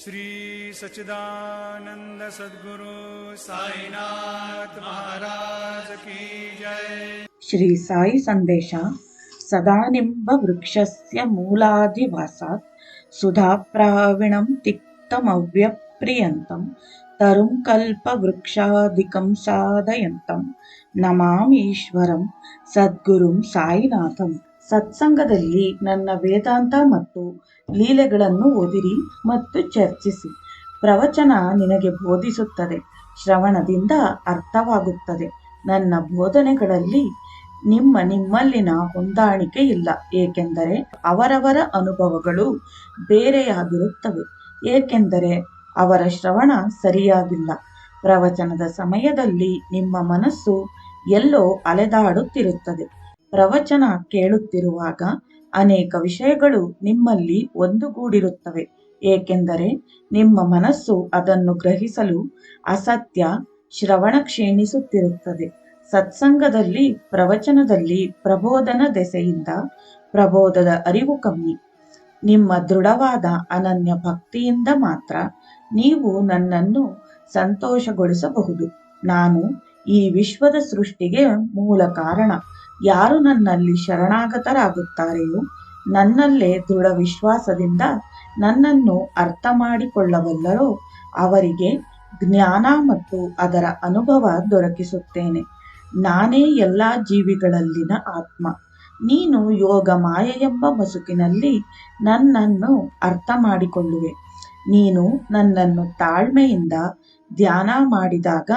श्री सच्चिदानंद सद्गुरु साईनाथ महाराज की जय श्री साई संदेशा सदानिंब वृक्षस्य मूलाधिवासात् सुधाप्राविणं तिक्तमव्यप्रियन्तं तरुं कल्पवृक्षादिकं साधयन्तं नमामीश्वरं सद्गुरुं साईनाथम् ಸತ್ಸಂಗದಲ್ಲಿ ನನ್ನ ವೇದಾಂತ ಮತ್ತು ಲೀಲೆಗಳನ್ನು ಓದಿರಿ ಮತ್ತು ಚರ್ಚಿಸಿ. ಪ್ರವಚನ ನಿನಗೆ ಬೋಧಿಸುತ್ತದೆ. ಶ್ರವಣದಿಂದ ಅರ್ಥವಾಗುತ್ತದೆ. ನನ್ನ ಬೋಧನೆಗಳಲ್ಲಿ ನಿಮ್ಮ ನಿಮ್ಮಲ್ಲಿನ ಹೊಂದಾಣಿಕೆ ಇಲ್ಲ. ಏಕೆಂದರೆ ಅವರವರ ಅನುಭವಗಳು ಬೇರೆಯಾಗಿರುತ್ತವೆ. ಏಕೆಂದರೆ ಅವರ ಶ್ರವಣ ಸರಿಯಾಗಿಲ್ಲ. ಪ್ರವಚನದ ಸಮಯದಲ್ಲಿ ನಿಮ್ಮ ಮನಸ್ಸು ಎಲ್ಲೋ ಅಲೆದಾಡುತ್ತಿರುತ್ತದೆ. ಪ್ರವಚನ ಕೇಳುತ್ತಿರುವಾಗ ಅನೇಕ ವಿಷಯಗಳು ನಿಮ್ಮಲ್ಲಿ ಒಂದುಗೂಡಿರುತ್ತವೆ. ಏಕೆಂದರೆ ನಿಮ್ಮ ಮನಸ್ಸು ಅದನ್ನು ಗ್ರಹಿಸಲು ಅಸತ್ಯ ಶ್ರವಣ ಕ್ಷೀಣಿಸುತ್ತಿರುತ್ತದೆ. ಸತ್ಸಂಗದಲ್ಲಿ, ಪ್ರವಚನದಲ್ಲಿ ಪ್ರಬೋಧನ ದೆಸೆಯಿಂದ ಪ್ರಬೋಧದ ಅರಿವು ಕಮ್ಮಿ. ನಿಮ್ಮ ದೃಢವಾದ ಅನನ್ಯ ಭಕ್ತಿಯಿಂದ ಮಾತ್ರ ನೀವು ನನ್ನನ್ನು ಸಂತೋಷಗೊಳಿಸಬಹುದು. ನಾನು ಈ ವಿಶ್ವದ ಸೃಷ್ಟಿಗೆ ಮೂಲ ಕಾರಣ. ಯಾರು ನನ್ನಲ್ಲಿ ಶರಣಾಗತರಾಗುತ್ತಾರೆಯೋ ನನ್ನಲ್ಲೇ ದೃಢ ವಿಶ್ವಾಸದಿಂದ ನನ್ನನ್ನು ಅರ್ಥ ಮಾಡಿಕೊಳ್ಳಬಲ್ಲರೋ ಅವರಿಗೆ ಜ್ಞಾನ ಮತ್ತು ಅದರ ಅನುಭವ ದೊರಕಿಸುತ್ತೇನೆ. ನಾನೇ ಎಲ್ಲ ಜೀವಿಗಳಲ್ಲಿನ ಆತ್ಮ. ನೀನು ಯೋಗ ಮಾಯ ಎಂಬ ಮಸುಕಿನಲ್ಲಿ ನನ್ನನ್ನು ಅರ್ಥ ಮಾಡಿಕೊಳ್ಳುವೆ ನೀನು ನನ್ನನ್ನು ತಾಳ್ಮೆಯಿಂದ ಧ್ಯಾನ ಮಾಡಿದಾಗ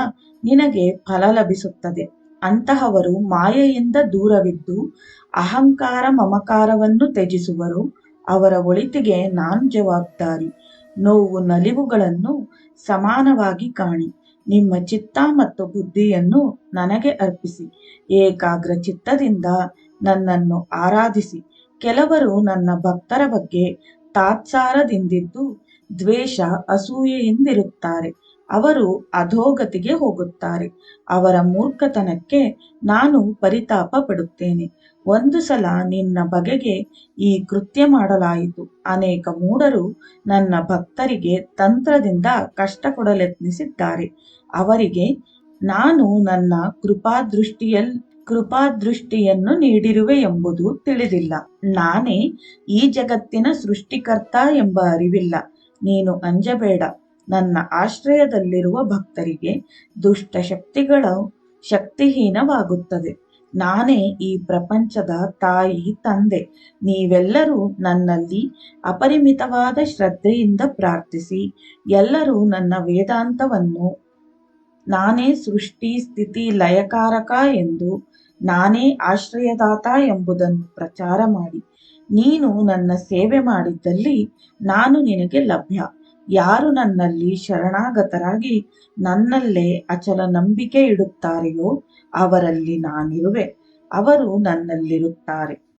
ನಿನಗೆ ಫಲ ಲಭಿಸುತ್ತದೆ. ಅಂತಹವರು ಮಾಯೆಯಿಂದ ದೂರವಿದ್ದು ಅಹಂಕಾರ ಮಮಕಾರವನ್ನು ತ್ಯಜಿಸುವರು, ಅವರ ಒಳಿತಿಗೆ ನಾನು ಜವಾಬ್ದಾರಿ. ನೋವು ನಲಿವುಗಳನ್ನು ಸಮಾನವಾಗಿ ಕಾಣಿ. ನಿಮ್ಮ ಚಿತ್ತ ಮತ್ತು ಬುದ್ಧಿಯನ್ನು ನನಗೆ ಅರ್ಪಿಸಿ. ಏಕಾಗ್ರ ಚಿತ್ತದಿಂದ ನನ್ನನ್ನು ಆರಾಧಿಸಿ. ಕೆಲವರು ನನ್ನ ಭಕ್ತರ ಬಗ್ಗೆ ತಾತ್ಸಾರದಿಂದಿದ್ದು ದ್ವೇಷ, ಅಸೂಯೆಯಿಂದಿರುತ್ತಾರೆ. ಅವರು ಅಧೋಗತಿಗೆ ಹೋಗುತ್ತಾರೆ. ಅವರ ಮೂರ್ಖತನಕ್ಕೆ ನಾನು ಪರಿತಾಪ ಪಡುತ್ತೇನೆ ಒಂದು ಸಲ ನಿನ್ನ ಬಗೆಗೆ ಈ ಕೃತ್ಯ ಮಾಡಲಾಯಿತು. ಅನೇಕ ಮೂಢರು ನನ್ನ ಭಕ್ತರಿಗೆ ತಂತ್ರದಿಂದ ಕಷ್ಟ ಕೊಡಲೆತ್ನಿಸಿದ್ದಾರೆ ಅವರಿಗೆ ನಾನು ನನ್ನ ಕೃಪಾದೃಷ್ಟಿಯಲ್, ಕೃಪಾದೃಷ್ಟಿಯನ್ನು ನೀಡಿರುವೆ ಎಂಬುದು ತಿಳಿದಿಲ್ಲ. ನಾನೇ ಈ ಜಗತ್ತಿನ ಸೃಷ್ಟಿಕರ್ತ ಎಂಬ ಅರಿವಿಲ್ಲ. ನೀನು ಅಂಜಬೇಡ. ನನ್ನ ಆಶ್ರಯದಲ್ಲಿರುವ ಭಕ್ತರಿಗೆ ದುಷ್ಟ ಶಕ್ತಿಗಳು ಶಕ್ತಿಹೀನವಾಗುತ್ತದೆ. ನಾನೇ ಈ ಪ್ರಪಂಚದ ತಾಯಿ, ತಂದೆ. ನೀವೆಲ್ಲರೂ ನನ್ನಲ್ಲಿ ಅಪರಿಮಿತವಾದ ಶ್ರದ್ಧೆಯಿಂದ ಪ್ರಾರ್ಥಿಸಿ. ಎಲ್ಲರೂ ನನ್ನ ವೇದಾಂತವನ್ನು ನಾನೇ ಸೃಷ್ಟಿ, ಸ್ಥಿತಿ, ಲಯಕಾರಕ ಎಂದು ನಾನೇ ಆಶ್ರಯದಾತ ಎಂಬುದನ್ನು ಪ್ರಚಾರ ಮಾಡಿ. ನೀನು ನನ್ನ ಸೇವೆ ಮಾಡಿದ್ದಲ್ಲಿ ನಾನು ನಿನಗೆ ಲಭ್ಯ. ಯಾರು ನನ್ನಲ್ಲಿ ಶರಣಾಗತರಾಗಿ ನನ್ನಲ್ಲೇ ಅಚಲ ನಂಬಿಕೆ ಇಡುತ್ತಾರೆಯೋ ಅವರಲ್ಲಿ ನಾನಿರುವೆ. ಅವರು ನನ್ನಲ್ಲಿರುತ್ತಾರೆ.